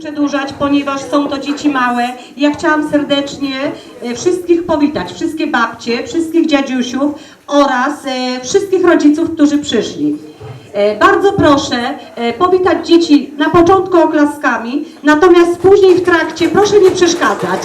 przedłużać, ponieważ są to dzieci małe. Ja chciałam serdecznie e, wszystkich powitać, wszystkie babcie, wszystkich dziadziusiów oraz e, wszystkich rodziców, którzy przyszli. E, Bardzo proszę powitać dzieci na początku oklaskami, natomiast później w trakcie proszę nie przeszkadzać.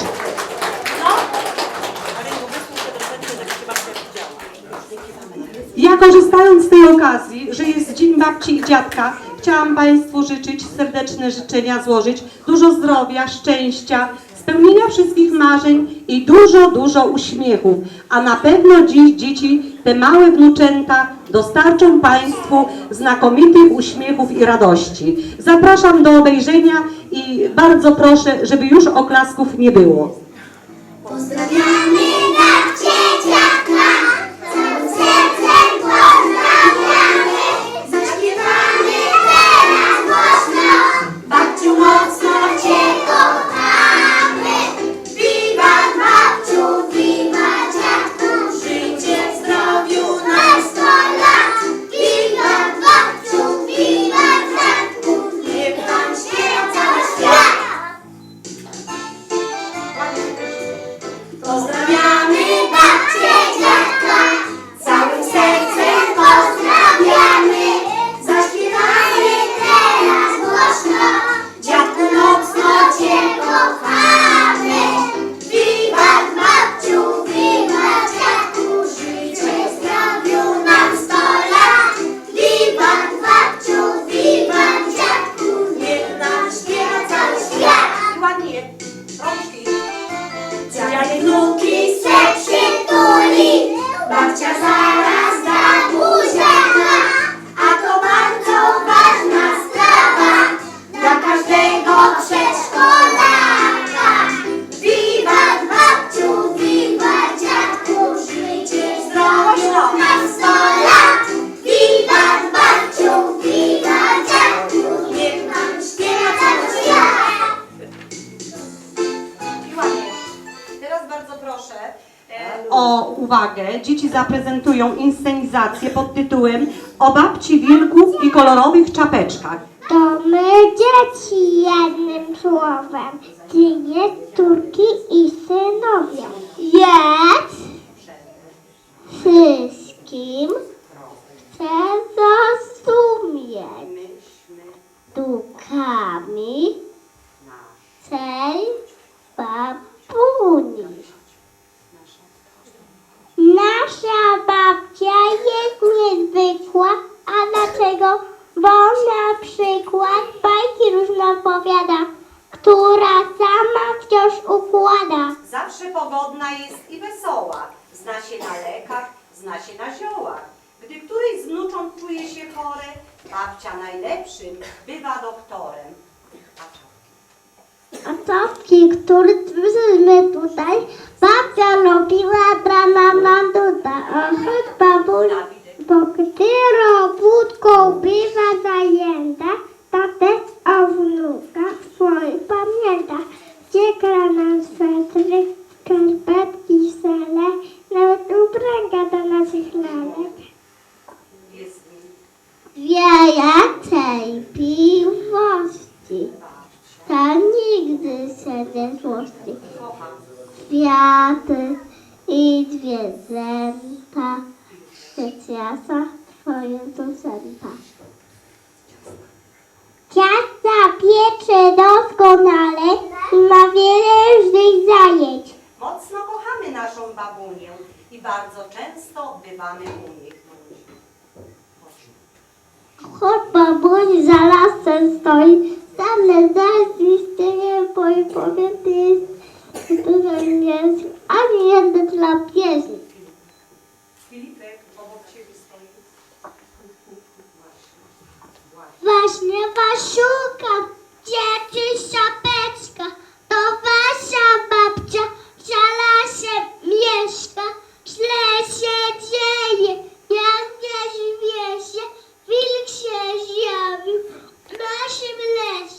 Ja korzystając z tej okazji, że jest Dzień Babci i Dziadka, chciałam Państwu życzyć serdeczne życzenia złożyć, dużo zdrowia, szczęścia, spełnienia wszystkich marzeń i dużo, dużo uśmiechów. A na pewno dziś dzieci, te małe wnuczęta, dostarczą Państwu znakomitych uśmiechów i radości. Zapraszam do obejrzenia i bardzo proszę, żeby już oklasków nie było. Pozdrawiamy Dzieci zaprezentują inscenizację pod tytułem O babci wilków i kolorowych czapeczkach. To my dzieci jednym słowem. Synie, córki i synowie. Jest wszystkim chcę zrozumieć. Dukami cej babuni. Nasza babcia jest niezwykła, a dlaczego? Bo na przykład opowiada, która sama wciąż układa. Zawsze pogodna jest i wesoła. Zna się na lekach, zna się na ziołach. Gdy któryś z wnucząt czuje się chore, babcia najlepszym bywa doktorem. A czapki, które my tutaj, babcia robiła dla mama duda. A choć babuś, bo gdy robótką bywa zajęta, tatę o wnukach swoich pamięta. Gdzie gra nam swetry, piecze doskonale i ma wiele różnych zajęć. Mocno kochamy naszą babunię i bardzo często bywamy u nich. Choć babuń za lasem stoi, sam zaś nie boi, powiem ty jest, dużo nie jest, ani jeden dla pieśni. Filipek obok ciebie stoi. Właśnie Wasiuka, dzieci szapeczka, to wasza babcia w lasie mieszka. Źle się dzieje, jak nie się, wilk się zjawił w naszym lesie.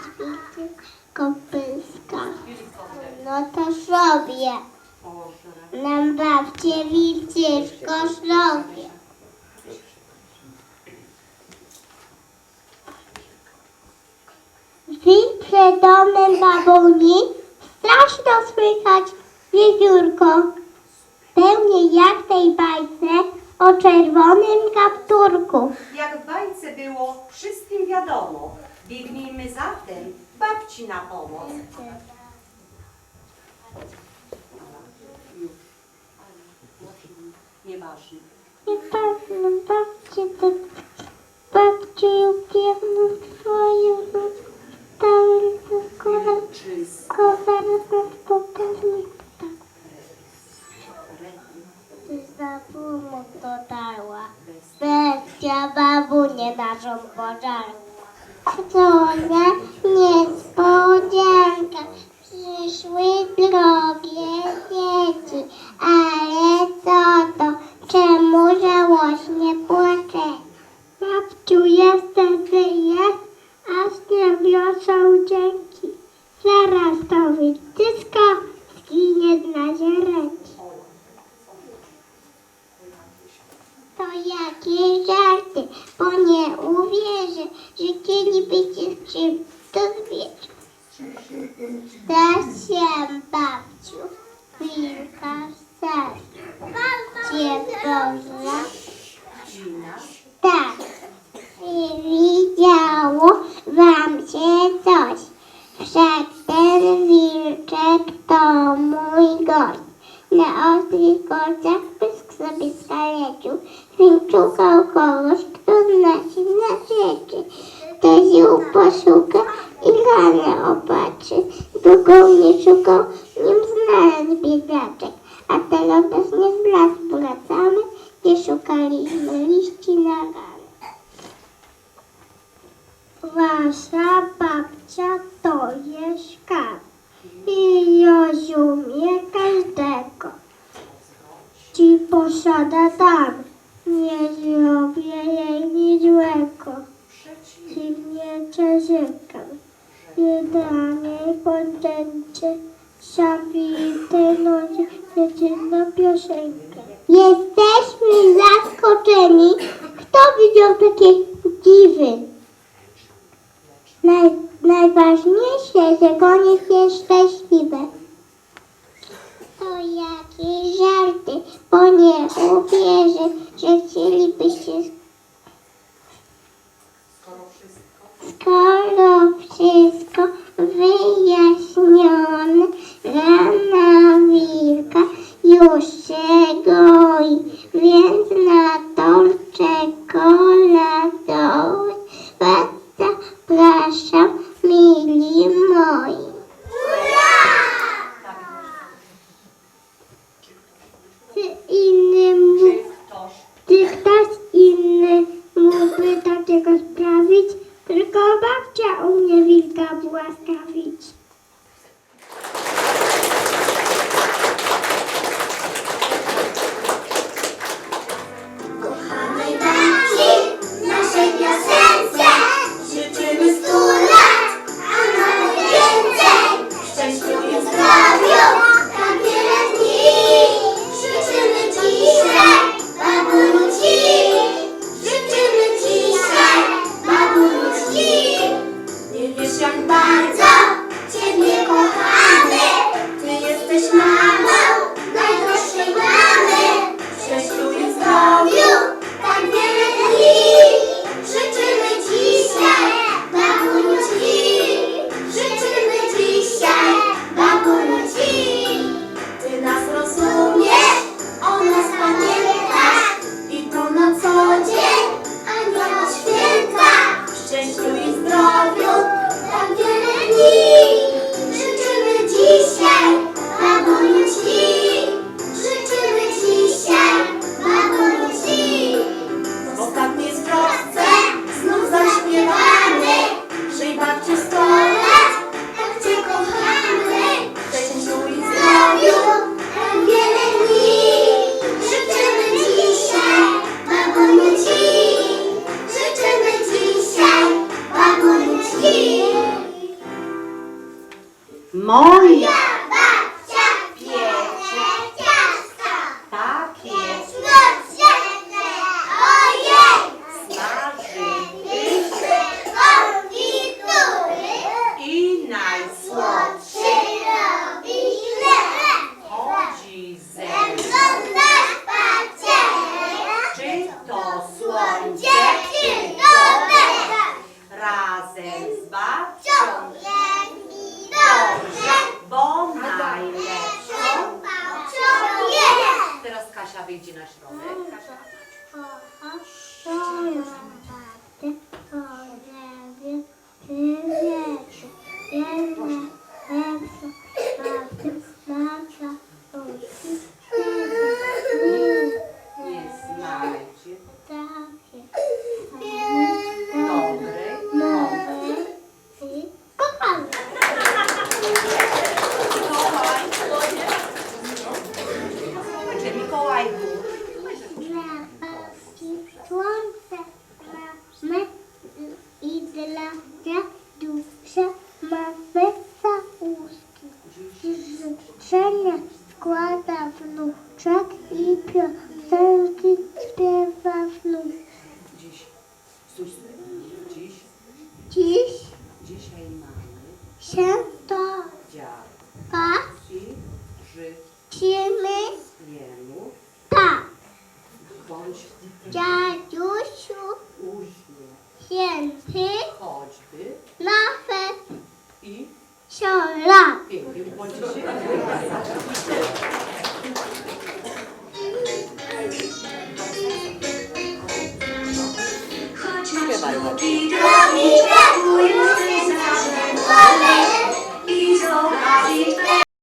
Świecił kopyska. No to sobie. Nam babcie widzieszko zrobię. Wi przed domem babuni straszno słychać wiewiórko. Pełnie jak tej bajce o czerwonym kapturku. Jak w bajce było, wszystkim wiadomo. Biegnijmy zatem babci na pomoc. Nieważne. Niepewno babcie to babciu upiewną swoją stałem do babunie naszą pożarła. To nie niespodzianka. Przyszły drogie dzieci. Ale co to? Czemu żałośnie płacze? Babciu, jesteś, jest, aż nie wiosą dzięki. Zaraz to wyciska, skinie z nazie ręki. To jakie żarty, bo nie uwierzę, że chcielibyście skrzywdę to zwierzę. Dasz się, babciu, wilka w sercu. Cię Dzina. tak, widziało wam się coś. Ten wilczek to mój gość. Na ostrych kolcach pysk sobie skalecił. Więc szukał kogoś, kto zna się na rzeczy. To ziół poszuka i ranę opatrzy. Długo nie szukał, nim znalazł biedaczek. A teraz nie z las wracamy, gdzie szukaliśmy liści na ranę. Wasza babcia to jest skarb i rozumie każdego. Ci posiada tam, nie zrobię jej nic złego. Dziwnie czekam, jedynie kontencie, zawite nocy, jedyna piosenka. Jesteśmy zaskoczeni, kto widział takie dziwy. Naj, najważniejsze, że koniec jest szczęśliwy. To jakieś żarty, bo nie uwierzę, że chcielibyście, skoro wszystko wyjaśnione, rana wilka już się goi, więc z babcią, dobrze, bo najlepszą Teraz Kasia wyjdzie na środek. Kasia.